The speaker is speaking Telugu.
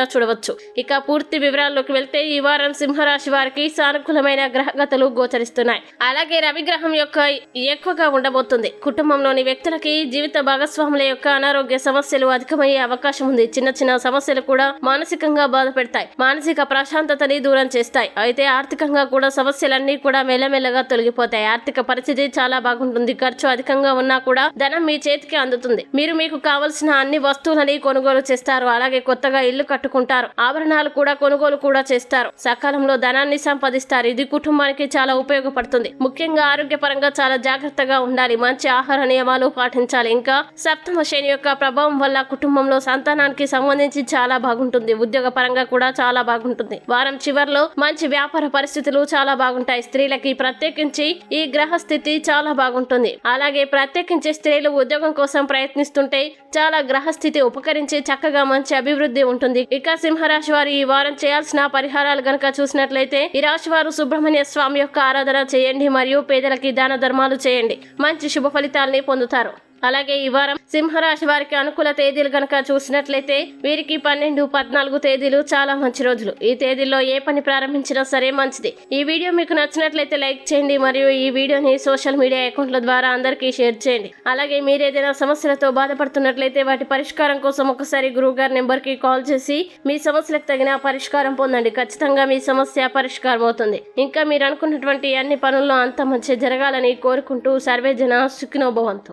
చూడవచ్చు. ఇక పూర్తి వివరాల్లోకి వెళ్తే ఈ వారం సింహరాశి వారికి సానుకూలమైన గ్రహగతలు గోచరిస్తున్నాయి. అలాగే రవిగ్రహం యొక్క ఎక్కువగా ఉండబోతుంది. కుటుంబంలోని వ్యక్తులకి జీవిత భాగస్వాముల యొక్క అనారోగ్య సమస్యలు అధికమయ్యే అవకాశం ఉంది. చిన్న చిన్న సమస్యలు కూడా మానసికంగా బాధ పెడతాయి మానసిక ప్రశాంతతని దూరం చేస్తాయి. అయితే ఆర్థికంగా కూడా సమస్యలన్నీ కూడా మెల్లమెల్లగా తొలగిపోతాయి. ఆర్థిక పరిస్థితి చాలా బాగుంటుంది. ఖర్చు అధికంగా ఉన్నా కూడా ధనం మీ చేతికి అందుతుంది. మీరు మీకు కావలసిన అన్ని వస్తువులని కొనుగోలు చేస్తారు. అలాగే కొత్తగా ఇల్లు కట్టు కట్టుకుంటారు ఆభరణాలు కూడా కొనుగోలు కూడా చేస్తారు. సకాలంలో ధనాన్ని సంపాదిస్తారు. ఇది కుటుంబానికి చాలా ఉపయోగపడుతుంది. ముఖ్యంగా ఆరోగ్యపరంగా చాలా జాగ్రత్తగా ఉండాలి. మంచి ఆహార నియమాలు పాటించాలి. ఇంకా సప్తమ శని యొక్క ప్రభావం వల్ల కుటుంబంలో సంతానానికి సంబంధించి చాలా బాగుంటుంది. ఉద్యోగ పరంగా కూడా చాలా బాగుంటుంది. వారం చివర్లో మంచి వ్యాపార పరిస్థితులు చాలా బాగుంటాయి. స్త్రీలకి ప్రత్యేకించి ఈ గ్రహ స్థితి చాలా బాగుంటుంది. అలాగే ప్రత్యేకించి స్త్రీలు ఉద్యోగం కోసం ప్రయత్నిస్తుంటే చాలా గ్రహస్థితి ఉపకరించి చక్కగా మంచి అభివృద్ధి ఉంటుంది. ఇక సింహరాశి వారు ఈ వారం చేయాల్సిన పరిహారాలు గనక చూసినట్లయితే ఈ రాశి వారు సుబ్రహ్మణ్య స్వామి యొక్క ఆరాధన చేయండి మరియు పేదలకి దాన ధర్మాలు చేయండి. మంచి శుభ ఫలితాల్ని పొందుతారు. అలాగే ఈ వారం సింహరాశి వారికి అనుకూల తేదీలు గనక చూసినట్లయితే వీరికి పన్నెండు పద్నాలుగు తేదీలు చాలా మంచి రోజులు. ఈ తేదీల్లో ఏ పని ప్రారంభించినా సరే మంచిది. ఈ వీడియో మీకు నచ్చినట్లయితే లైక్ చేయండి మరియు ఈ వీడియోని సోషల్ మీడియా అకౌంట్ల ద్వారా అందరికీ షేర్ చేయండి. అలాగే మీరు ఏదైనా సమస్యలతో బాధపడుతున్నట్లయితే వాటి పరిష్కారం కోసం ఒకసారి గురువు గారి నెంబర్కి కాల్ చేసి మీ సమస్యలకు తగిన పరిష్కారం పొందండి. ఖచ్చితంగా మీ సమస్య పరిష్కారం అవుతుంది. ఇంకా మీరు అనుకున్నటువంటి అన్ని పనుల్లో అంత మంచి జరగాలని కోరుకుంటూ సర్వేజన సుఖినోభవంతు